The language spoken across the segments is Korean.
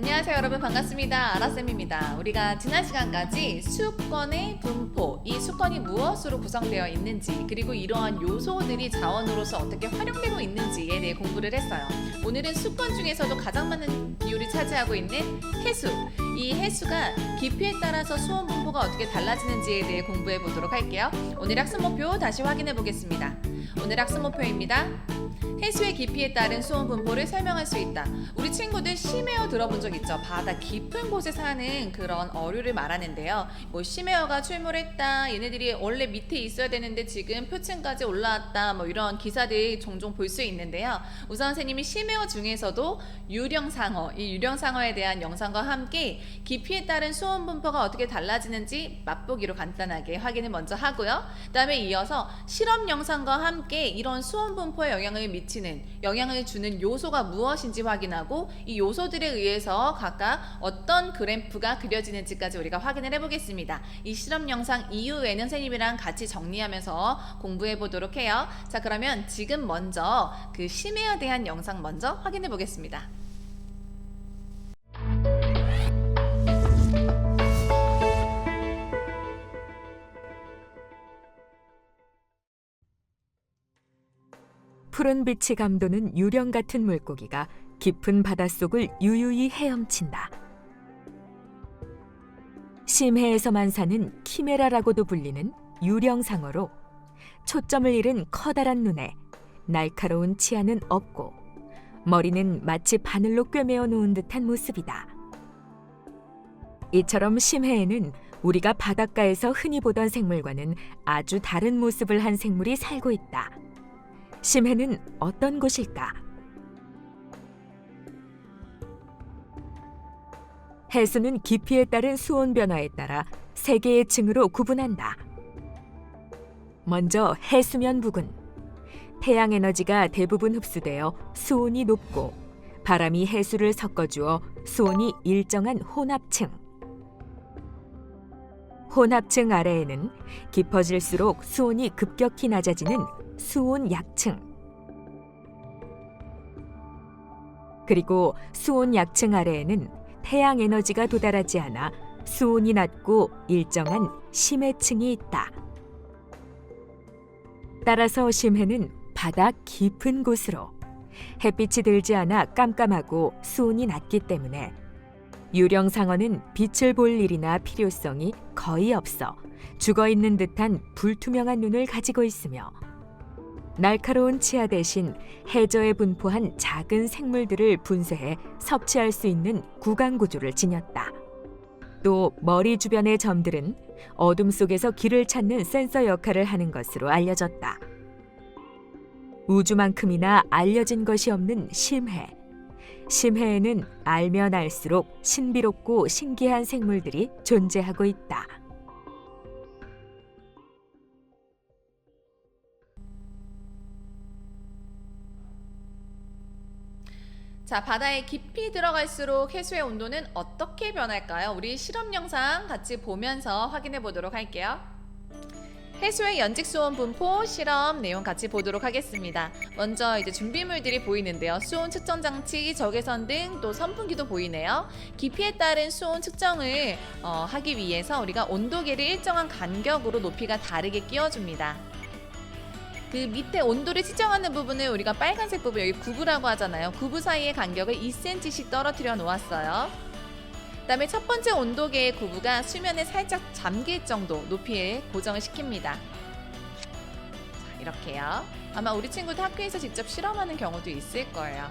안녕하세요 여러분. 반갑습니다. 아라쌤입니다. 우리가 지난 시간까지 수권의 분포 이 수권이 무엇으로 구성되어 있는지 그리고 이러한 요소들이 자원으로서 어떻게 활용되고 있는지에 대해 공부를 했어요. 오늘은 수권 중에서도 가장 많은 비율이 차지하고 있는 해수. 이 해수가 깊이에 따라서 수온 분포가 어떻게 달라지는지에 대해 공부해 보도록 할게요. 오늘 학습 목표 다시 확인해 보겠습니다 오늘 학습 목표입니다 해수의 깊이에 따른 수온 분포를 설명할 수 있다. 우리 친구들 심해어 들어본 적 있죠? 바다 깊은 곳에 사는 그런 어류를 말하는데요. 뭐 심해어가 출몰했다. 얘네들이 원래 밑에 있어야 되는데 지금 표층까지 올라왔다. 뭐 이런 기사들 종종 볼 수 있는데요. 우선 선생님이 심해어 중에서도 유령상어, 이 유령상어에 대한 영상과 함께 깊이에 따른 수온 분포가 어떻게 달라지는지 맛보기로 간단하게 확인을 먼저 하고요. 그다음에 이어서 실험 영상과 함께 이런 수온 분포에 영향을 미치는 영향을 주는 요소가 무엇인지 확인하고 이 요소들에 의해서 각각 어떤 그래프가 그려지는지까지 우리가 확인을 해보겠습니다. 이 실험 영상 이후에는 선생님이랑 같이 정리하면서 공부해 보도록 해요. 자 그러면 지금 먼저 그 심해에 대한 영상 먼저 확인해 보겠습니다. 푸른 빛이 감도는 유령 같은 물고기가 깊은 바닷속을 유유히 헤엄친다. 심해에서만 사는 키메라라고도 불리는 유령상어로 초점을 잃은 커다란 눈에 날카로운 치아는 없고 머리는 마치 바늘로 꿰매어 놓은 듯한 모습이다. 이처럼 심해에는 우리가 바닷가에서 흔히 보던 생물과는 아주 다른 모습을 한 생물이 살고 있다. 심해는 어떤 곳일까? 해수는 깊이에 따른 수온 변화에 따라 세 개의 층으로 구분한다. 먼저 해수면 부근. 태양 에너지가 대부분 흡수되어 수온이 높고 바람이 해수를 섞어주어 수온이 일정한 혼합층. 혼합층 아래에는 깊어질수록 수온이 급격히 낮아지는 수온 약층. 그리고 수온 약층 아래에는 태양 에너지가 도달하지 않아 수온이 낮고 일정한 심해층이 있다. 따라서 심해는 바다 깊은 곳으로 햇빛이 들지 않아 깜깜하고 수온이 낮기 때문에 유령 상어는 빛을 볼 일이나 필요성이 거의 없어 죽어 있는 듯한 불투명한 눈을 가지고 있으며 날카로운 치아 대신 해저에 분포한 작은 생물들을 분쇄해 섭취할 수 있는 구강 구조를 지녔다. 또 머리 주변의 점들은 어둠 속에서 길을 찾는 센서 역할을 하는 것으로 알려졌다. 우주만큼이나 알려진 것이 없는 심해. 심해에는 알면 알수록 신비롭고 신기한 생물들이 존재하고 있다. 자, 바다에 깊이 들어갈수록 해수의 온도는 어떻게 변할까요? 우리 실험 영상 같이 보면서 확인해 보도록 할게요. 해수의 연직 수온 분포 실험 내용 같이 보도록 하겠습니다. 먼저 이제 준비물들이 보이는데요. 수온 측정 장치, 적외선 등 또 선풍기도 보이네요. 깊이에 따른 수온 측정을 어, 하기 위해서 우리가 온도계를 일정한 간격으로 높이가 다르게 끼워줍니다. 그 밑에 온도를 측정하는 부분을 우리가 빨간색 부분 여기 구부라고 하잖아요. 구부 사이의 간격을 2cm씩 떨어뜨려 놓았어요. 그 다음에 첫 번째 온도계의 구부가 수면에 살짝 잠길 정도 높이에 고정을 시킵니다. 자, 이렇게요. 아마 우리 친구도 학교에서 직접 실험하는 경우도 있을 거예요.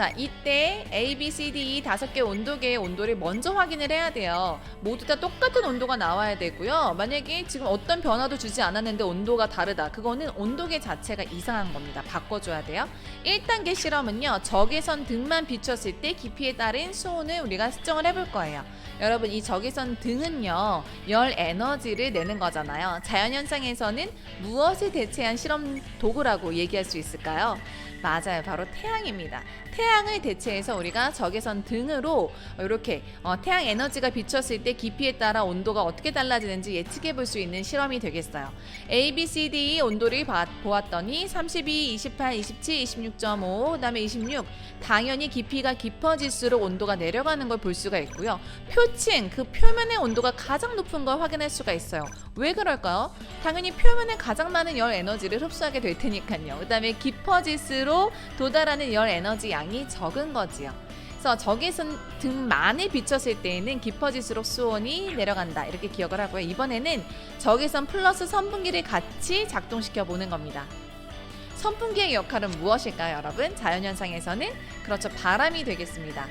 자, 이때 A, B, C, D 이 다섯 개 온도계의 온도를 먼저 확인을 해야 돼요. 모두 다 똑같은 온도가 나와야 되고요. 만약에 지금 어떤 변화도 주지 않았는데 온도가 다르다. 그거는 온도계 자체가 이상한 겁니다. 바꿔줘야 돼요. 1단계 실험은요. 적외선 등만 비췄을 때 깊이에 따른 수온을 우리가 측정을 해볼 거예요. 여러분 이 적외선 등은요. 열 에너지를 내는 거잖아요. 자연현상에서는 무엇을 대체한 실험 도구라고 얘기할 수 있을까요? 맞아요. 바로 태양입니다. 태양을 대체해서 우리가 적외선 등으로 이렇게 어, 태양 에너지가 비쳤을 때 깊이에 따라 온도가 어떻게 달라지는지 예측해 볼 수 있는 실험이 되겠어요. A, B, C, D 온도를 봐- 보았더니 32, 28, 27, 26.5, 그다음에 26. 당연히 깊이가 깊어질수록 온도가 내려가는 걸 볼 수가 있고요. 표층 그 표면의 온도가 가장 높은 걸 확인할 수가 있어요. 왜 그럴까요? 당연히 표면에 가장 많은 열 에너지를 흡수하게 될 테니까요. 그다음에 깊어질수록 도달하는 열 에너지 양이 적은 거지요. 그래서 적외선 등만을 비쳤을 때에는 깊어질수록 수온이 내려간다 이렇게 기억을 하고요. 이번에는 적외선 플러스 선분기를 같이 작동시켜 보는 겁니다. 선풍기의 역할은 무엇일까요, 여러분? 자연현상에서는 그렇죠 바람이 되겠습니다.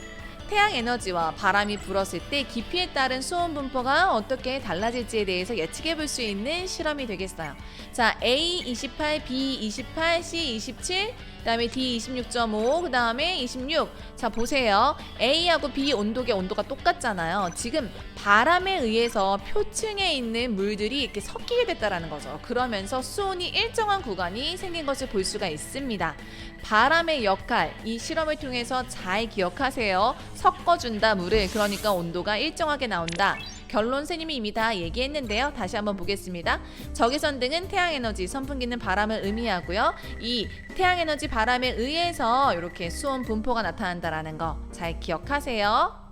태양 에너지와 바람이 불었을 때 깊이에 따른 수온 분포가 어떻게 달라질지에 대해서 예측해 볼 수 있는 실험이 되겠어요. 자, A 28, B 28, C 27, 그 다음에 D 26.5, 그 다음에 26. 자, 보세요. A하고 B 온도계 온도가 똑같잖아요. 지금 바람에 의해서 표층에 있는 물들이 이렇게 섞이게 됐다라는 거죠. 그러면서 수온이 일정한 구간이 생긴 것을 볼 수가 있습니다. 바람의 역할 이 실험을 통해서 잘 기억하세요. 섞어준다 물을 그러니까 온도가 일정하게 나온다. 결론 선생님이 이미 다 얘기했는데요. 다시 한번 보겠습니다. 적외선 등은 태양 에너지, 선풍기는 바람을 의미하고요. 이 태양 에너지 바람에 의해서 이렇게 수온 분포가 나타난다라는 거 잘 기억하세요.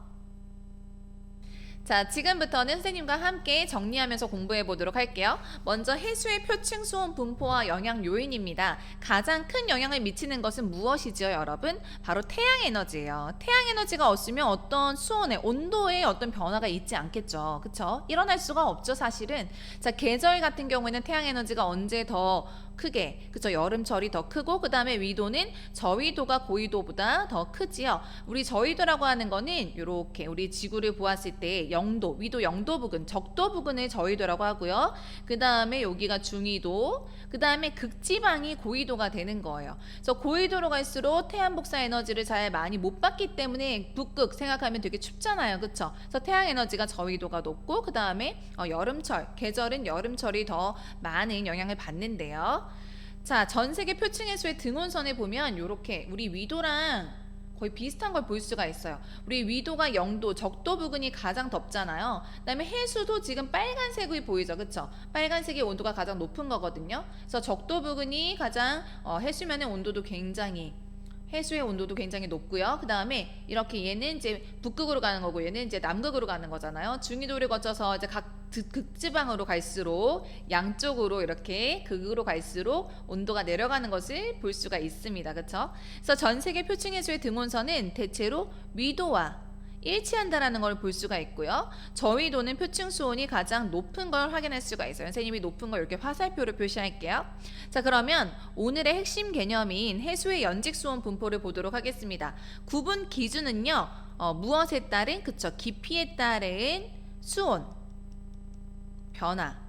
자, 지금부터는 선생님과 함께 정리하면서 공부해 보도록 할게요. 먼저 해수의 표층 수온 분포와 영향 요인입니다. 가장 큰 영향을 미치는 것은 무엇이죠, 여러분? 바로 태양 에너지예요. 태양 에너지가 없으면 어떤 수온의 온도에 어떤 변화가 있지 않겠죠. 그렇죠? 일어날 수가 없죠, 사실은. 자, 계절 같은 경우에는 태양 에너지가 언제 더 크게. 그죠 여름철이 더 크고 그 다음에 위도는 저위도가 고위도보다 더 크지요. 우리 저위도라고 하는 거는 이렇게 우리 지구를 보았을 때 영도 위도 영도 부근 적도 부근을 저위도라고 하고요. 그 다음에 여기가 중위도 그 다음에 극지방이 고위도가 되는 거예요. 그래서 고위도로 갈수록 태양 복사 에너지를 잘 많이 못 받기 때문에 북극 생각하면 되게 춥잖아요. 그쵸? 그래서 태양 에너지가 저위도가 높고 그 다음에 어, 여름철 계절은 여름철이 더 많은 영향을 받는데요 자, 전 세계 표층 해수의 등온선에 보면 이렇게 우리 위도랑 거의 비슷한 걸 볼 수가 있어요. 우리 위도가 영도, 적도 부근이 가장 덥잖아요. 그다음에 해수도 지금 빨간색이 보이죠, 그렇죠? 빨간색의 온도가 가장 높은 거거든요. 그래서 적도 부근이 가장 어, 해수면의 온도도 굉장히 해수의 온도도 굉장히 높고요. 그 다음에 이렇게 얘는 이제 북극으로 가는 거고 얘는 이제 남극으로 가는 거잖아요. 중위도를 거쳐서 이제 각 극- 극지방으로 갈수록 양쪽으로 이렇게 극으로 갈수록 온도가 내려가는 것을 볼 수가 있습니다. 그렇죠? 그래서 전 세계 표층 해수의 등온선은 대체로 위도와 일치한다라는 걸 볼 수가 있고요. 저위도는 표층 수온이 가장 높은 걸 확인할 수가 있어요. 선생님이 높은 걸 이렇게 화살표로 표시할게요. 자, 그러면 오늘의 핵심 개념인 해수의 연직 수온 분포를 보도록 하겠습니다. 구분 기준은요. 어, 무엇에 따른 그쵸 깊이에 따른 수온 변화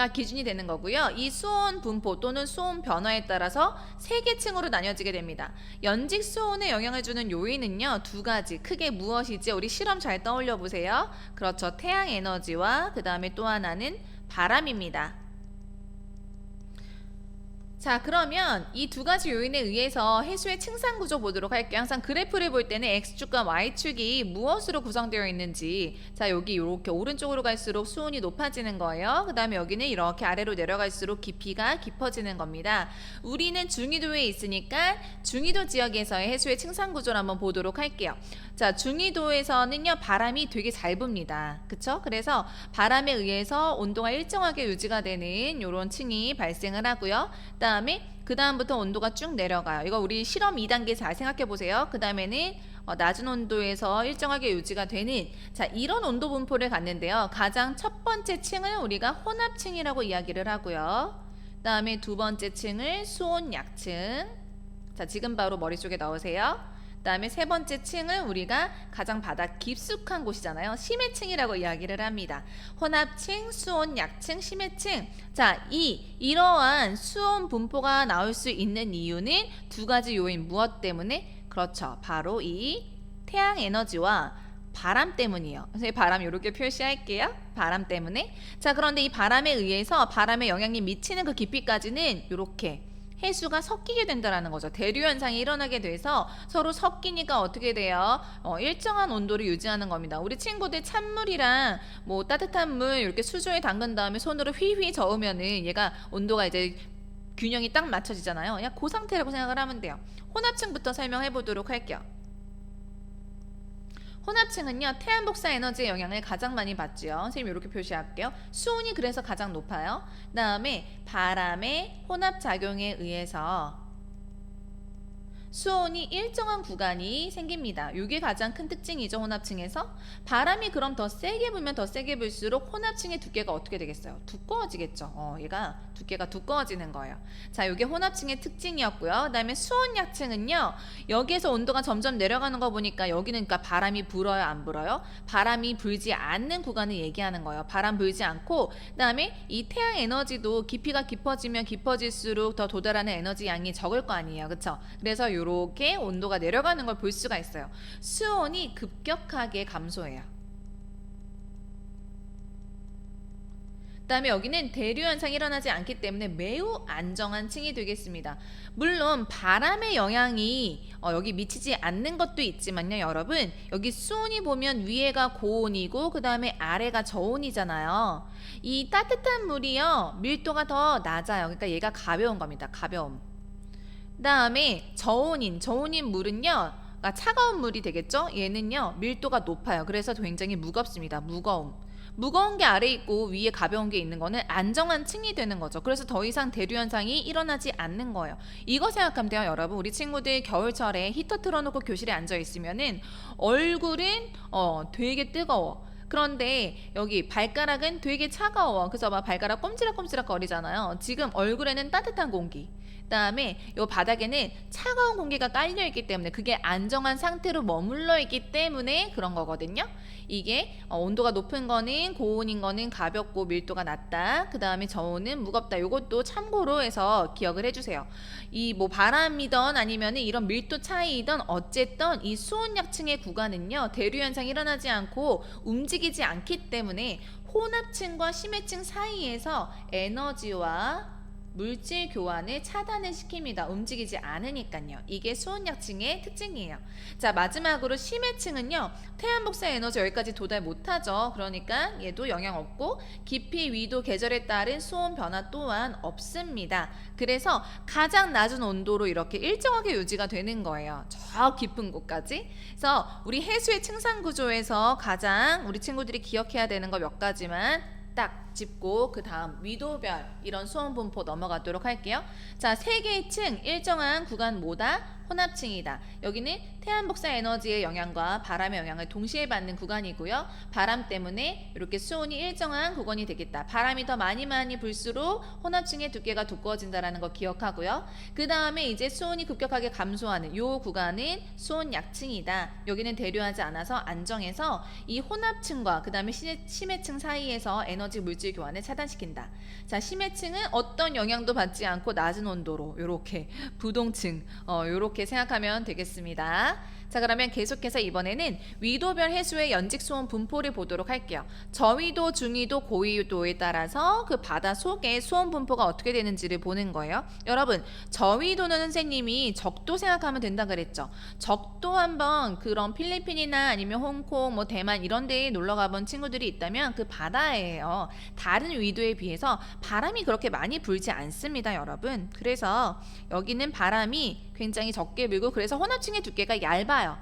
가 기준이 되는 거고요. 이 수온 분포 또는 수온 변화에 따라서 세 개 층으로 나뉘어지게 됩니다. 연직 수온에 영향을 주는 요인은요 두 가지 크게 무엇이지 우리 실험 잘 떠올려 보세요. 그렇죠 태양 에너지와 그 다음에 또 하나는 바람입니다. 자 그러면 이 두 가지 요인에 의해서 해수의 층상 구조 보도록 할게요. 항상 그래프를 볼 때는 x축과 y축이 무엇으로 구성되어 있는지 자 여기 이렇게 오른쪽으로 갈수록 수온이 높아지는 거예요. 그 다음에 여기는 이렇게 아래로 내려갈수록 깊이가 깊어지는 겁니다. 우리는 중위도에 있으니까 중위도 지역에서의 해수의 층상 구조를 한번 보도록 할게요. 자 중위도에서는요 바람이 되게 잘 붑니다. 그쵸? 그래서 바람에 의해서 온도가 일정하게 유지가 되는 이런 층이 발생을 하고요. 그다음에 그 다음부터 온도가 쭉 내려가요. 이거 우리 실험 2단계 잘 생각해 보세요. 그 다음에는 어, 낮은 온도에서 일정하게 유지가 되는 자 이런 온도 분포를 갖는데요. 가장 첫 번째 층을 우리가 혼합층이라고 이야기를 하고요. 그 다음에 두 번째 층을 수온 약층. 자 지금 바로 머릿속에 넣으세요. 그다음에 세 번째 층은 우리가 가장 바다 깊숙한 곳이잖아요. 심해층이라고 이야기를 합니다. 혼합층, 수온 약층, 심해층. 자, 이 이러한 수온 분포가 나올 수 있는 이유는 두 가지 요인 무엇 때문에? 그렇죠. 바로 이 태양 에너지와 바람 때문이에요. 그래서 바람 이렇게 표시할게요. 바람 때문에. 자, 그런데 이 바람에 의해서 바람의 영향이 미치는 그 깊이까지는 이렇게 해수가 섞이게 된다라는 거죠. 대류 현상이 일어나게 돼서 서로 섞이니까 어떻게 돼요? 어, 일정한 온도를 유지하는 겁니다. 우리 친구들 찬물이랑 뭐 따뜻한 물 이렇게 수조에 담근 다음에 손으로 휘휘 저으면은 얘가 온도가 이제 균형이 딱 맞춰지잖아요. 그냥 그 상태라고 생각을 하면 돼요. 혼합층부터 설명해 보도록 할게요. 혼합층은요 태양 복사 에너지의 영향을 가장 많이 받죠. 선생님 이렇게 표시할게요. 수온이 그래서 가장 높아요. 그 다음에 바람의 혼합 작용에 의해서 수온이 일정한 구간이 생깁니다. 이게 가장 큰 특징이죠 혼합층에서 바람이 그럼 더 세게 불면 더 세게 불수록 혼합층의 두께가 어떻게 되겠어요? 두꺼워지겠죠. 어, 얘가 두께가 두꺼워지는 거예요. 자, 이게 혼합층의 특징이었고요. 그다음에 수온 약층은요. 여기에서 온도가 점점 내려가는 거 보니까 여기는 그러니까 바람이 불어요, 안 불어요? 바람이 불지 않는 구간을 얘기하는 거예요. 바람 불지 않고 그다음에 이 태양 에너지도 깊이가 깊어지면 깊어질수록 더 도달하는 에너지 양이 적을 거 아니에요. 그렇죠? 그래서 이렇게 온도가 내려가는 걸 볼 수가 있어요. 수온이 급격하게 감소해요. 그다음에 여기는 대류 현상이 일어나지 않기 때문에 매우 안정한 층이 되겠습니다. 물론 바람의 영향이 어, 여기 미치지 않는 것도 있지만요, 여러분 여기 수온이 보면 위에가 고온이고 그 다음에 아래가 저온이잖아요. 이 따뜻한 물이요 밀도가 더 낮아요. 그러니까 얘가 가벼운 겁니다. 가벼움. 그다음에 저온인 저온인 물은요. 차가운 물이 되겠죠? 얘는요 밀도가 높아요. 그래서 굉장히 무겁습니다. 무거움. 무거운 게 아래 있고 위에 가벼운 게 있는 거는 안정한 층이 되는 거죠. 그래서 더 이상 대류 현상이 일어나지 않는 거예요. 이거 생각하면 돼요, 여러분. 우리 친구들 겨울철에 히터 틀어놓고 교실에 앉아 있으면은 얼굴은 어 되게 뜨거워. 그런데 여기 발가락은 되게 차가워. 그래서 막 발가락 꼼지락꼼지락 거리잖아요. 지금 얼굴에는 따뜻한 공기. 그다음에 요 바닥에는 차가운 공기가 깔려 있기 때문에 그게 안정한 상태로 머물러 있기 때문에 그런 거거든요. 이게 어, 온도가 높은 거는 고온인 거는 가볍고 밀도가 낮다. 그다음에 저온은 무겁다. 요것도 참고로 해서 기억을 해 주세요. 이 뭐 바람이던 아니면은 이런 밀도 차이이던 어쨌든 이 수온 약층의 구간은요. 대류 현상이 일어나지 않고 움직이지 않기 때문에 혼합층과 심해층 사이에서 에너지와 물질 교환을 차단을 시킵니다. 움직이지 않으니까요. 이게 수온약층의 특징이에요. 자 마지막으로 심해층은요. 태양 복사 에너지 여기까지 도달 못하죠. 그러니까 얘도 영향 없고 깊이, 위도, 계절에 따른 수온 변화 또한 없습니다. 그래서 가장 낮은 온도로 이렇게 일정하게 유지가 되는 거예요. 저 깊은 곳까지. 그래서 우리 해수의 층상 구조에서 가장 우리 친구들이 기억해야 되는 거 몇 가지만 딱 짚고 그 다음 위도별 이런 수온 분포 넘어가도록 할게요. 자, 세 개의 층 일정한 구간 뭐다? 혼합층이다. 여기는 태양 복사 에너지의 영향과 바람의 영향을 동시에 받는 구간이고요. 바람 때문에 이렇게 수온이 일정한 구간이 되겠다. 바람이 더 많이 많이 불수록 혼합층의 두께가 두꺼워진다라는 거 기억하고요. 그 다음에 이제 수온이 급격하게 감소하는 요 구간은 수온 약층이다. 여기는 대류하지 않아서 안정해서 이 혼합층과 그 다음에 심해층 사이에서 에너지 물질 교환을 차단시킨다. 자, 심해층은 어떤 영향도 받지 않고 낮은 온도로 요렇게 부동층 어 요렇게 생각하면 되겠습니다. 자, 그러면 계속해서 이번에는 위도별 해수의 연직 수온 분포를 보도록 할게요. 저위도, 중위도, 고위도에 따라서 그 바다 속에 수온 분포가 어떻게 되는지를 보는 거예요. 여러분, 저위도는 선생님이 적도 생각하면 된다 그랬죠. 적도 한번 그런 필리핀이나 아니면 홍콩, 뭐 대만 이런 데에 놀러 가본 친구들이 있다면 그 바다예요. 다른 위도에 비해서 바람이 그렇게 많이 불지 않습니다, 여러분. 그래서 여기는 바람이 굉장히 적게 불고 그래서 혼합층의 두께가 얇아 요.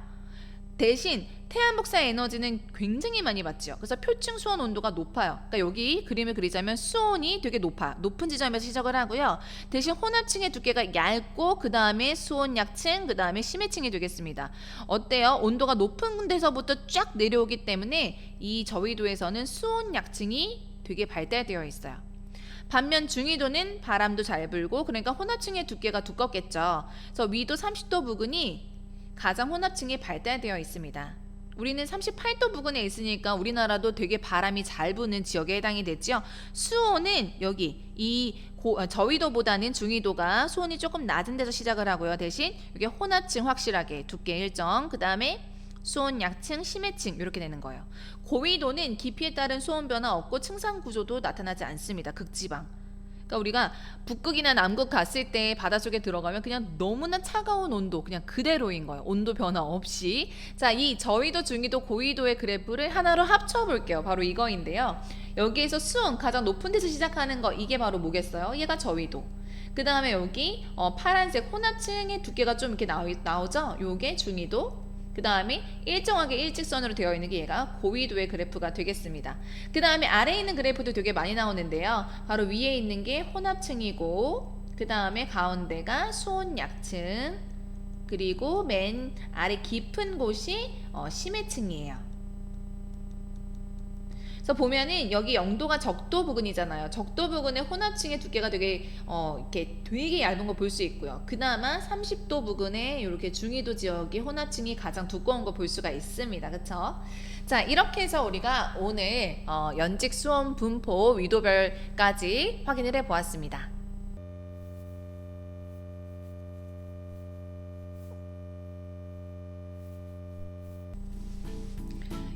대신 태양 복사 에너지는 굉장히 많이 받죠. 그래서 표층 수온 온도가 높아요. 그러니까 여기 그림을 그리자면 수온이 되게 높아. 높은 지점에서 시작을 하고요. 대신 혼합층의 두께가 얇고 그 다음에 수온 약층, 그 다음에 심해층이 되겠습니다. 어때요? 온도가 높은 데서부터 쫙 내려오기 때문에 이 저위도에서는 수온 약층이 되게 발달되어 있어요. 반면 중위도는 바람도 잘 불고 그러니까 혼합층의 두께가 두껍겠죠. 그래서 위도 30도 부근이 가장 혼합층이 발달되어 있습니다. 우리는 38도 부근에 있으니까 우리나라도 되게 바람이 잘 부는 지역에 해당이 되죠. 수온은 여기 이 고, 어, 저위도보다는 중위도가 수온이 조금 낮은 데서 시작을 하고요. 대신 이게 혼합층 확실하게 두께 일정. 그 다음에 수온 약층, 심해층 이렇게 되는 거예요. 고위도는 깊이에 따른 수온 변화 없고 층상 구조도 나타나지 않습니다. 극지방. 그러니까 우리가 북극이나 남극 갔을 때 바닷속에 들어가면 그냥 너무나 차가운 온도 그냥 그대로인 거예요. 온도 변화 없이. 자, 이 저위도, 중위도, 고위도의 그래프를 하나로 합쳐 볼게요. 바로 이거인데요. 여기에서 수온 가장 높은 데서 시작하는 거 이게 바로 뭐겠어요? 얘가 저위도. 그 다음에 여기 어, 파란색 혼합층의 두께가 좀 이렇게 나오, 나오죠? 요게 중위도. 그 다음에 일정하게 일직선으로 되어 있는 게 얘가 고위도의 그래프가 되겠습니다. 그 다음에 아래에 있는 그래프도 되게 많이 나오는데요. 바로 위에 있는 게 혼합층이고, 그 다음에 가운데가 수온약층, 그리고 맨 아래 깊은 곳이 어, 심해층이에요. 그래서 보면은 여기 영도가 적도 부근이잖아요. 적도 부근의 혼합층의 두께가 되게 어 이렇게 되게 얇은 거 볼 수 있고요. 그나마 30도 부근의 이렇게 중위도 지역이 혼합층이 가장 두꺼운 거 볼 수가 있습니다. 그렇죠? 자, 이렇게 해서 우리가 오늘 어 연직 수온 분포 위도별까지 확인을 해 보았습니다.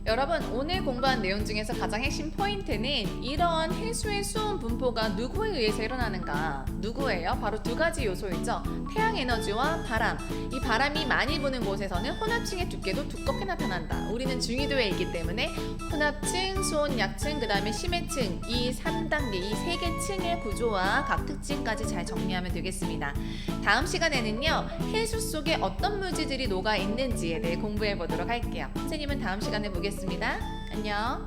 여러분 공부한 내용 중에서 가장 핵심 포인트는 이러한 해수의 수온 분포가 누구에 의해서 일어나는가? 누구예요? 바로 두 가지 요소이죠. 태양 에너지와 바람. 이 바람이 많이 부는 곳에서는 혼합층의 두께도 두껍게 나타난다. 우리는 중위도에 있기 때문에 혼합층, 수온 약층, 그 다음에 심해층 이 3단계 이 세 개 층의 구조와 각 특징까지 잘 정리하면 되겠습니다. 다음 시간에는요 해수 속에 어떤 물질들이 녹아 있는지에 대해 공부해 보도록 할게요. 선생님은 다음 시간에 보겠습니다 안녕